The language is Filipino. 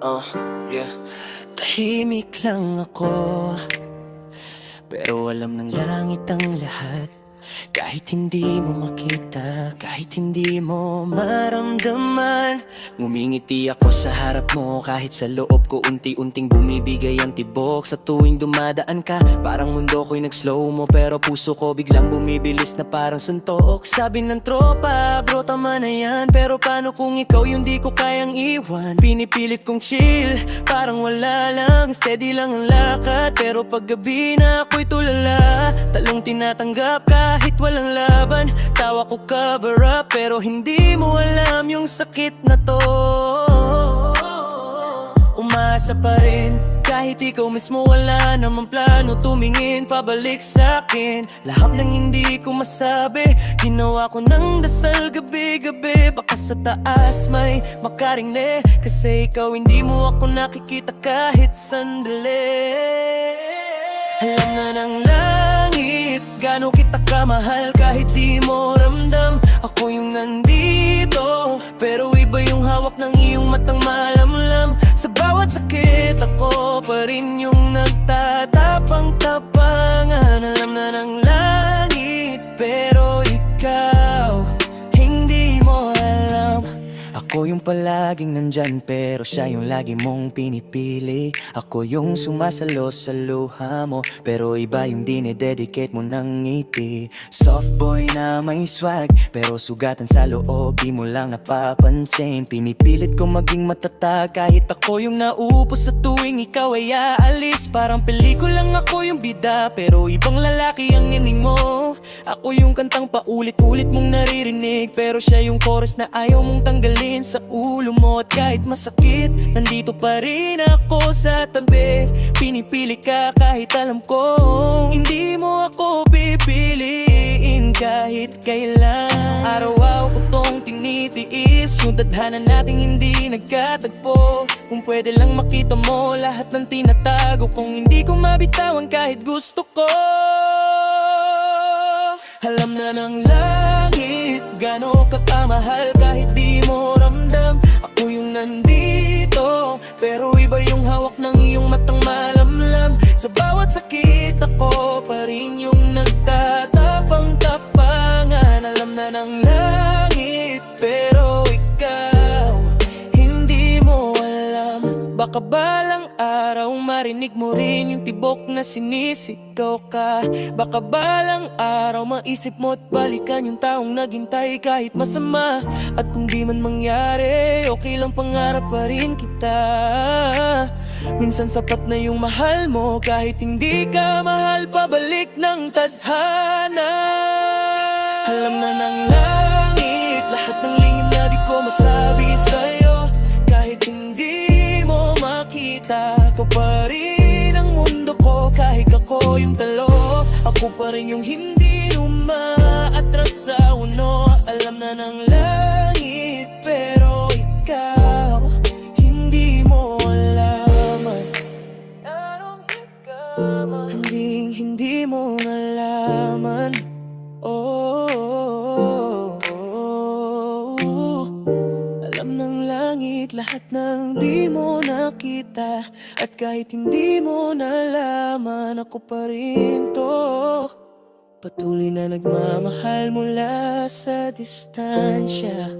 Uh, yeah. Tahimik lang ako Pero alam ng langit ang lahat Kahit hindi mo makita Kahit hindi mo maramdaman Ngumingiti ako sa harap mo. Kahit sa loob ko unti-unting bumibigay ang tibok. Sa tuwing dumadaan ka Parang mundo ko'y nag-slow mo. Pero puso ko biglang bumibilis na parang suntok. Sabi ng tropa, bro tama na yan. Pero paano kung ikaw yung di ko kayang iwan? Pinipilit kong chill, parang wala lang. Steady lang ang lakad Pero paggabi na ako'y tulala. Talong tinatanggap kahit walang laban Tawa ko cover up Pero hindi mo alam yung sakit na to. Umasa pa rin Kahit ikaw mismo wala namang plano Tumingin pabalik sa akin. Lahat ng hindi ko masabi Ginawa ko ng dasal gabi-gabi. Baka sa taas may makarinig Kasi ikaw hindi mo ako nakikita kahit sandali. Alam na ng langit Gano'n kita kamahal kahit di mo ramdam? Ako yung nandito Pero iba yung hawak ng iyong matang malamlam. Sa bawat sakit ako pa rin yung ako yung palaging nandyan pero siya yung lagi mong pinipili. Ako yung sumasalo sa luha mo pero iba yung dinededicate mo ng ngiti. Soft boy na may swag pero sugatan sa loob di mo lang napapansin. Pinipilit ko maging matatag kahit ako yung naupos sa tuwing ikaw ay aalis. Parang pelikulang ako yung bida pero ibang lalaki ang ining mo Ako yung kantang paulit-ulit mong naririnig pero siya yung chorus na ayaw mong tanggalin. Sa ulo mo At kahit masakit, nandito pa rin ako sa tabi. Pinipili ka kahit alam ko Hindi mo ako pipiliin kahit kailan. Araw-araw ko tong tinitiis Yung tadhana nating hindi nagkatagpo. Kung pwede lang makita mo lahat ng tinatago Kung hindi ko mabitawan kahit gusto ko alam na ng langit Gano'n ka kamahal kahit di mo ramdam. Ako yung nandito Pero iba yung hawak ng iyong matang malamlam. Sa bawat sakit ako pa rin yung nagtatapang-tapangan Alam na ng langit Pero ikaw Hindi mo alam. Baka balang araw marinig mo rin yung tibok na sinisigaw ka. Baka balang araw maisip mo at balikan yung taong naghintay kahit masama. At kung di man mangyari, okay lang pangarap pa rin kita. Minsan sapat na yung mahal mo kahit hindi ka mahal pabalik ng tadhana. Alam na ng langit yung talo Ako pa rin yung hindi umaatras sa uno. Alam na ng langit Pero ikaw Hindi mo alaman Hindi, hindi mo alaman oh, lahat ng di mo nakita At kahit hindi mo nalaman ako pa rin to. Patuloy na nagmamahal mula sa distansya